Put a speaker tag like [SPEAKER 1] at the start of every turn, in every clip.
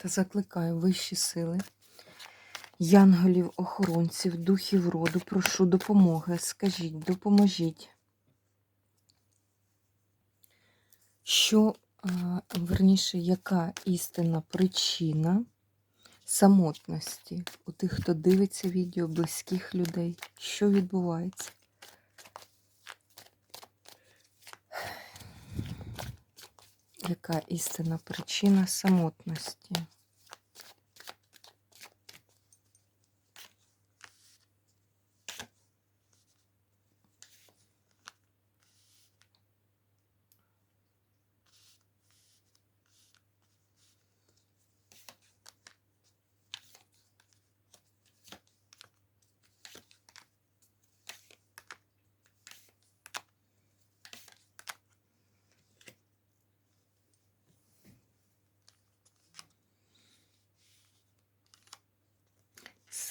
[SPEAKER 1] Та закликаю вищі сили, янголів, охоронців, духів роду, прошу допомоги. Скажіть, допоможіть. Що, верніше, яка істинна причина самотності у тих, хто дивиться відео, близьких людей? Що відбувається? Яка істинна причина самотності?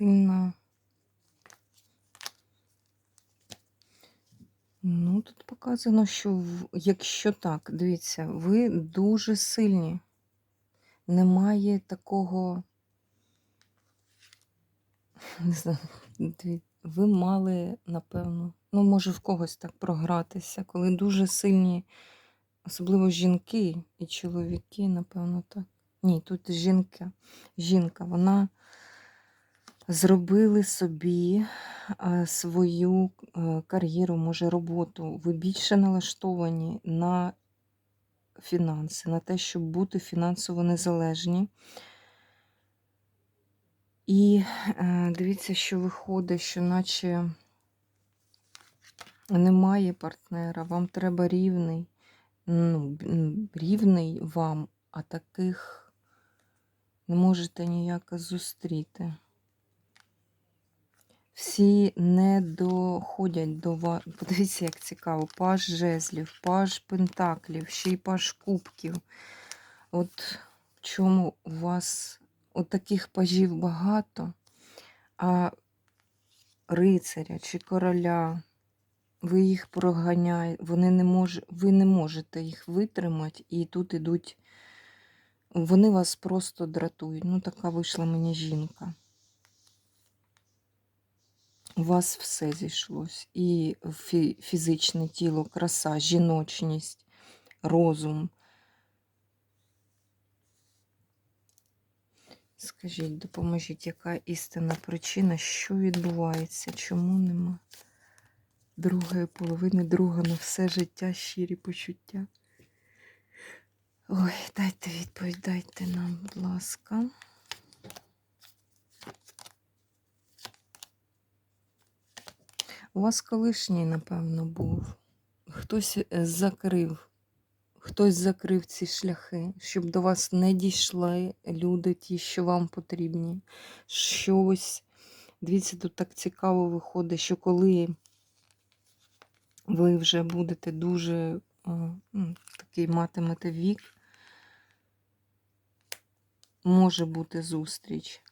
[SPEAKER 1] Сильно. Ну, тут показано, що якщо так, дивіться, ви дуже сильні. Немає такого, не знаю, ви мали, напевно, ну, може, в когось так програтися, коли дуже сильні, особливо жінки і чоловіки, напевно, так. Ні, тут жінка, жінка, вона зробили собі свою кар'єру, може, роботу. Ви більше налаштовані на фінанси, на те, щоб бути фінансово незалежні. І е, дивіться, що виходить, що наче немає партнера, вам треба рівний, ну, рівний вам, а таких не можете ніяк зустріти. Всі не доходять до вас. Подивіться, як цікаво. Паж жезлів, паж пентаклів, ще й паж кубків. От в чому у вас от таких пажів багато, а рицаря чи короля, ви їх проганяєте, вони не мож, ви не можете їх витримати, і тут ідуть, вони вас просто дратують. Ну, така вийшла мені жінка. У вас все зійшлось. І фі- фізичне тіло, краса, жіночність, розум. Скажіть, допоможіть, яка істинна причина, що відбувається, чому нема другої половини, друга на все життя, щирі почуття? Ой, дайте відповідь, дайте нам, будь ласка. У вас колишній, напевно, був. Хтось е, закрив, хтось закрив ці шляхи, щоб до вас не дійшли люди, ті, що вам потрібні. Щось. Дивіться, тут так цікаво виходить, що коли ви вже будете дуже е, ну, такий матимете вік, може бути зустріч.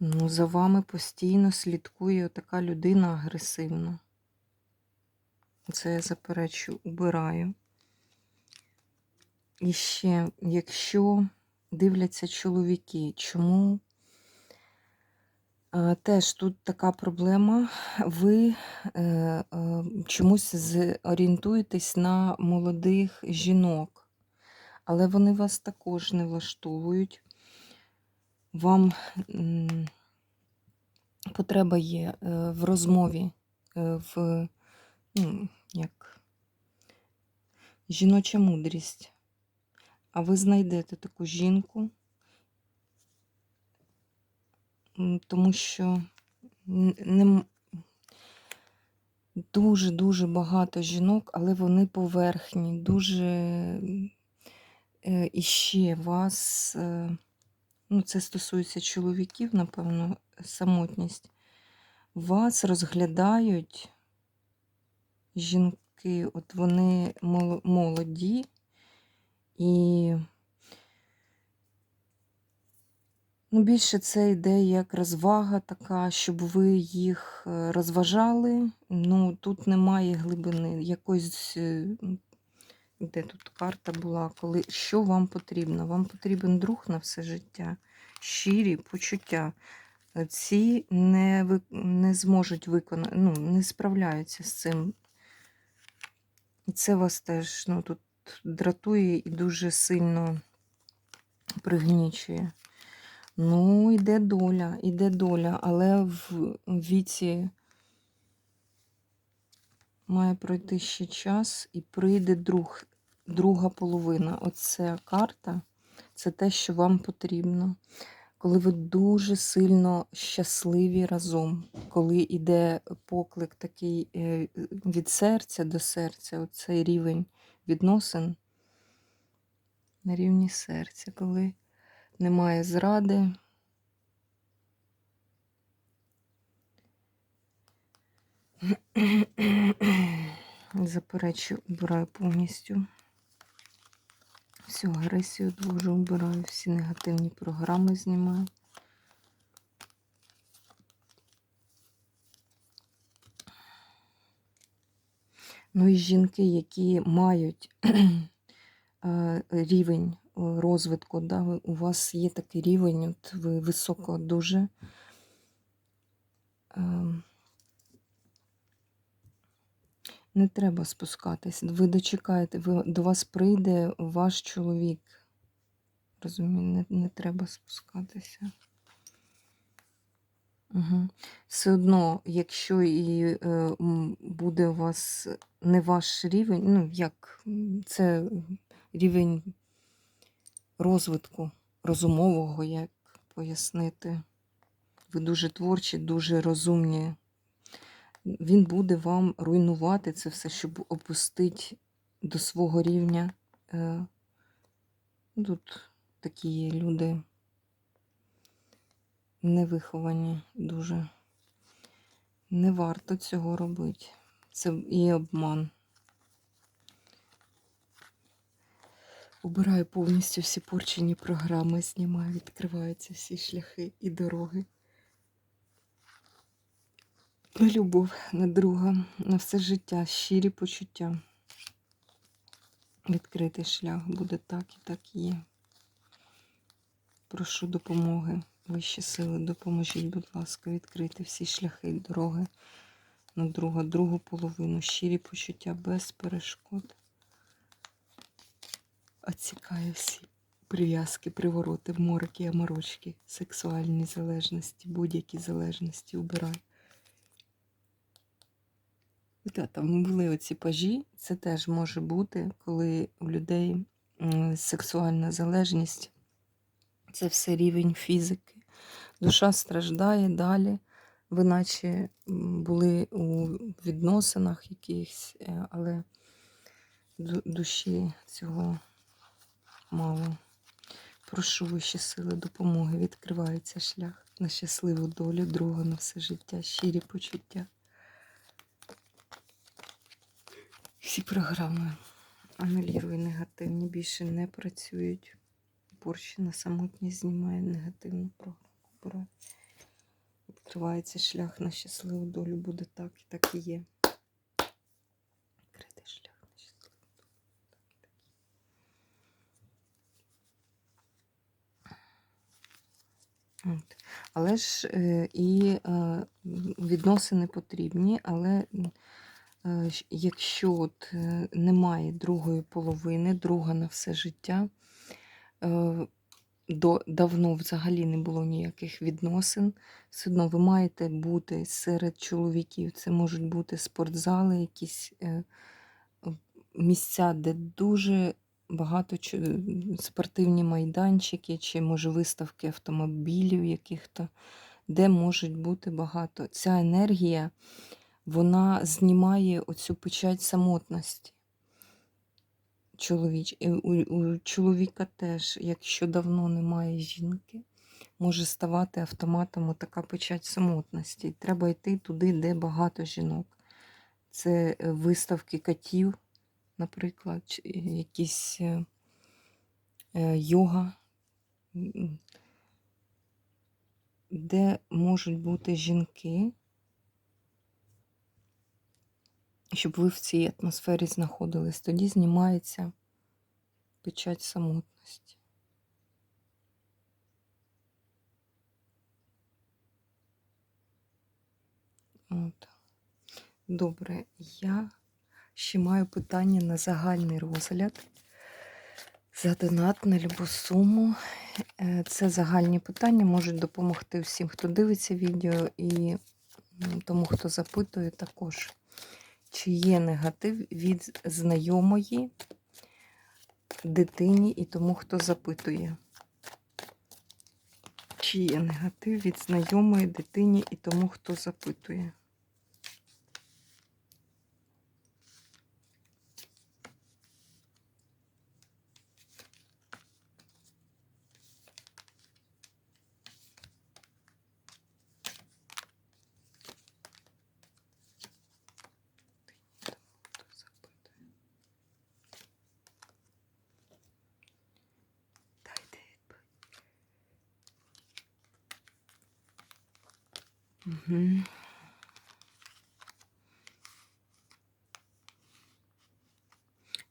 [SPEAKER 1] Ну, за вами постійно слідкує така людина агресивна. Це я заперечу, убираю. І ще, якщо дивляться чоловіки, чому е, теж тут така проблема, ви е, е, чомусь зорієнтуєтесь на молодих жінок, але вони вас також не влаштовують. Вам потреба є е, в розмові, е, в ну, як жіноча мудрість. А ви знайдете таку жінку, тому що не дуже-дуже багато жінок, але вони поверхні, дуже е, іще вас ну це стосується чоловіків, напевно, самотність. Вас розглядають жінки, от вони молоді і ну, більше це йде як розвага така, щоб ви їх е, розважали. Ну, тут немає глибини якоїсь. е, Де тут карта була, коли що вам потрібно? Вам потрібен друг на все життя, щирі почуття. Ці не, не зможуть виконати, ну, не справляються з цим. І це вас теж ну, тут дратує і дуже сильно пригнічує. Ну, іде доля, іде доля, але в віці має пройти ще час і прийде друг, друга половина. Оця карта це те, що вам потрібно. Коли ви дуже сильно щасливі разом, коли йде поклик такий е, від серця до серця, оцей рівень відносин на рівні серця, коли немає зради. Заперечую, убираю повністю. Всю агресію дуже убираю, всі негативні програми знімаю. Ну і жінки, які мають е, рівень е, розвитку, да, у вас є такий рівень, от ви високо дуже. Не треба спускатись. Ви дочекаєте, ви, до вас прийде ваш чоловік. Розумію, не, не треба спускатися. Угу. Все одно, якщо і е, буде у вас не ваш рівень, ну як це рівень розвитку розумового, як пояснити. Ви дуже творчі, дуже розумні. Він буде вам руйнувати це все, щоб опустити до свого рівня. Е, ну, Тут такі є люди невиховані дуже. Не варто цього робити. Це і обман. Убираю повністю всі порчені програми, знімаю, відкриваються всі шляхи і дороги. Любов, на друга, на все життя, щирі почуття. Відкритий шлях буде так і так є. Прошу допомоги, вищі сили, допоможіть, будь ласка, відкрити всі шляхи дороги на друга, другу половину, щирі почуття без перешкод. Оцікаю всі прив'язки, привороти, мороки, аморочки, сексуальні залежності, будь-які залежності убирай. Та, там були оці пажі, це теж може бути, коли у людей сексуальна залежність, це все рівень фізики. Душа страждає далі. Ви наче були у відносинах якихось, е, але ду- душі цього мало. Прошу вищі сили допомоги. Відкривається шлях на щасливу долю, друга на все життя, щирі почуття. Всі програми анулюю негативні, більше не працюють. Борщ на самотність знімає негативну програму. Відкривається шлях на щасливу долю, буде так і так і є. Відкритий шлях на щасливу долю. Але ж е, і е, відносини потрібні, але якщо от е, немає другої половини, друга на все життя, е, до, давно взагалі не було ніяких відносин, все одно ви маєте бути серед чоловіків. Це можуть бути спортзали, якісь е, місця, де дуже багато спортивні майданчики, чи може виставки автомобілів яких-то, де можуть бути багато. Ця енергія вона знімає оцю печать самотності. Чоловіч. У, у чоловіка теж, якщо давно немає жінки, може ставати автоматом така печать самотності. Треба йти туди, де багато жінок. Це е, виставки котів, наприклад, якісь е, е, йога, де можуть бути жінки, щоб ви в цій атмосфері знаходились. Тоді знімається печать самотності. От. Добре, я ще маю питання на загальний розгляд. За донат на любу суму. Е, Це загальні питання можуть допомогти всім, хто дивиться відео, і тому, хто запитує також. Чи є негатив від знайомої дитині і тому, хто запитує? Чи є негатив від знайомої дитині і тому, хто запитує? Угу.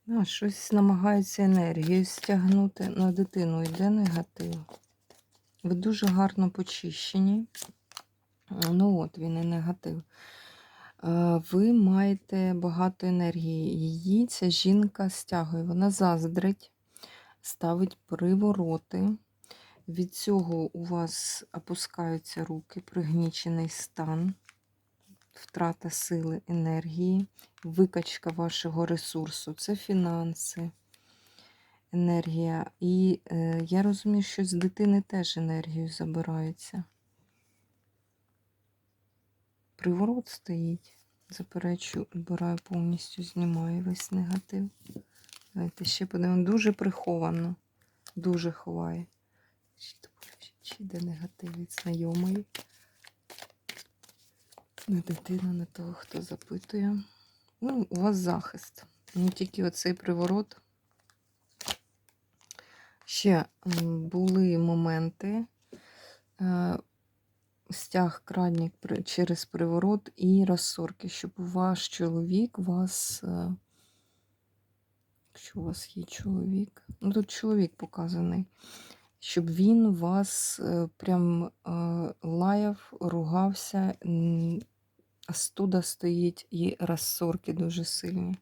[SPEAKER 1] Да, щось намагається енергію стягнути на дитину. Йде негатив. Ви дуже гарно почищені. Ну от він і негатив. Е, Ви маєте багато енергії. Її ця жінка стягує. Вона заздрить, ставить привороти. Від цього у вас опускаються руки, пригнічений стан, втрата сили, енергії, викачка вашого ресурсу це фінанси, енергія. І е, я розумію, що з дитини теж енергію забирається. Приворот стоїть. Заперечу, обираю повністю, знімаю весь негатив. Давайте ще подивимо. Дуже приховано. Дуже ховає. Чи йде негатив від знайомої? На дитину, на того, хто запитує. Ну, у вас захист. Ну, тільки оцей приворот. Ще були моменти. е, Стяг крадник через приворот і розсорки, щоб ваш чоловік вас. е, Якщо у вас є чоловік, ну тут чоловік показаний, щоб він вас е, прям е, лаяв, ругався, студа стоїть і розсорки дуже сильні.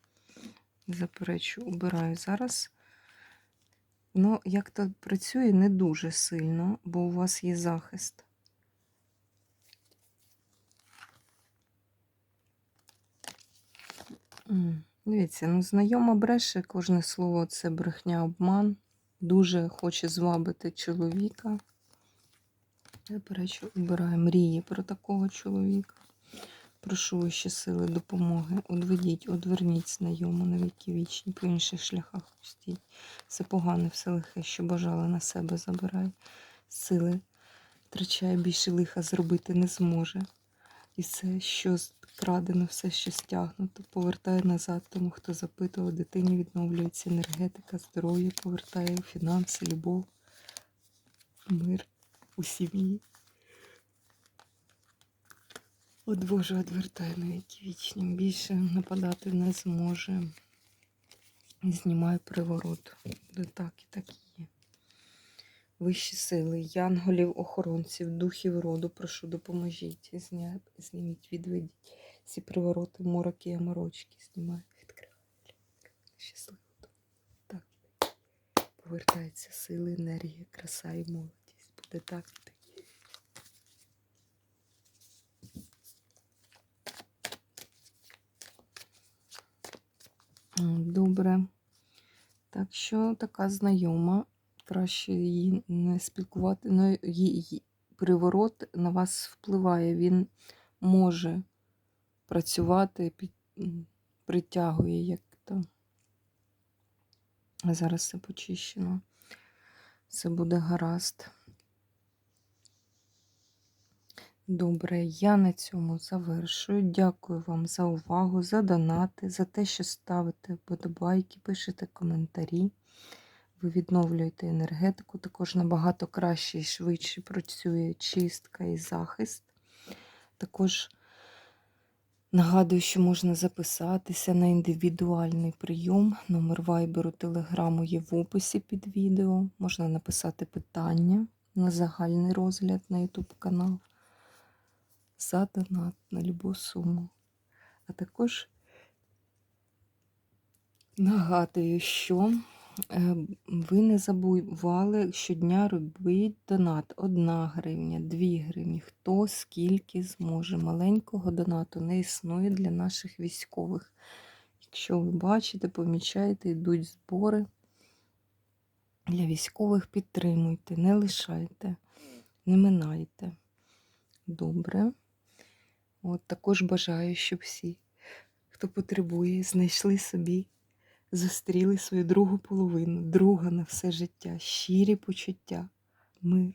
[SPEAKER 1] Заперечу, убираю зараз. Ну, як то працює, не дуже сильно, бо у вас є захист. Дивіться, ну знайома бреше, кожне слово це брехня, обман. Дуже хоче звабити чоловіка. Заперечу, обираю мрії про такого чоловіка. Прошу вищі сили допомоги. Одведіть, одверніть знайому на віки вічні, по інших шляхах пустіть. Все погане, все лихе, що бажали на себе забирай. Сили втрачає більше лиха зробити не зможе. І все, що крадено, все, що стягнуто, повертає назад тому, хто запитував, дитині відновлюється енергетика, здоров'я, повертає фінанси, любов, мир у сім'ї. От Боже, одвертає на віки вічні. Більше нападати не зможе. Знімаю приворот. Буде так і так є. Вищі сили, янголів, охоронців, духів роду, прошу, допоможіть. Зніміть, відведіть. Ці привороти, мороки, яморочки знімаю, відкриваю. Щасливо. Так. Повертаються сили, енергія, краса і молодість. Буде так і і Добре. Так що така знайома. Краще її не спілкувати. Ну, її приворот на вас впливає. Він може працювати, під, притягує як то. Зараз все почищено. Все буде гаразд. Добре, я на цьому завершую. Дякую вам за увагу, за донати, за те, що ставите вподобайки, пишете коментарі. Ви відновлюєте енергетику, також набагато краще і швидше працює чистка і захист. Також нагадую, що можна записатися на індивідуальний прийом. Номер вайберу, телеграму є в описі під відео. Можна написати питання на загальний розгляд на YouTube канал за донат на любу суму. А також нагадую, що ви не забували щодня робити донат 1 гривня, 2 гривні, хто скільки зможе. Маленького донату не існує для наших військових. Якщо ви бачите, помічаєте, йдуть збори для військових, підтримуйте, не лишайте, не минайте. Добре. От також бажаю, щоб всі, хто потребує, знайшли собі, зустріли свою другу половину, друга на все життя, щирі почуття, мир.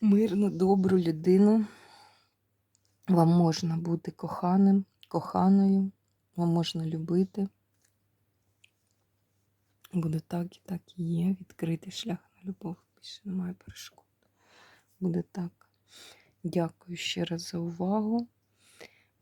[SPEAKER 1] Мирну, добру людину. Вам можна бути коханим, коханою, вам можна любити. Буде так і так і є. Відкритий шлях на любов. Більше немає перешкод. Буде так. Дякую ще раз за увагу.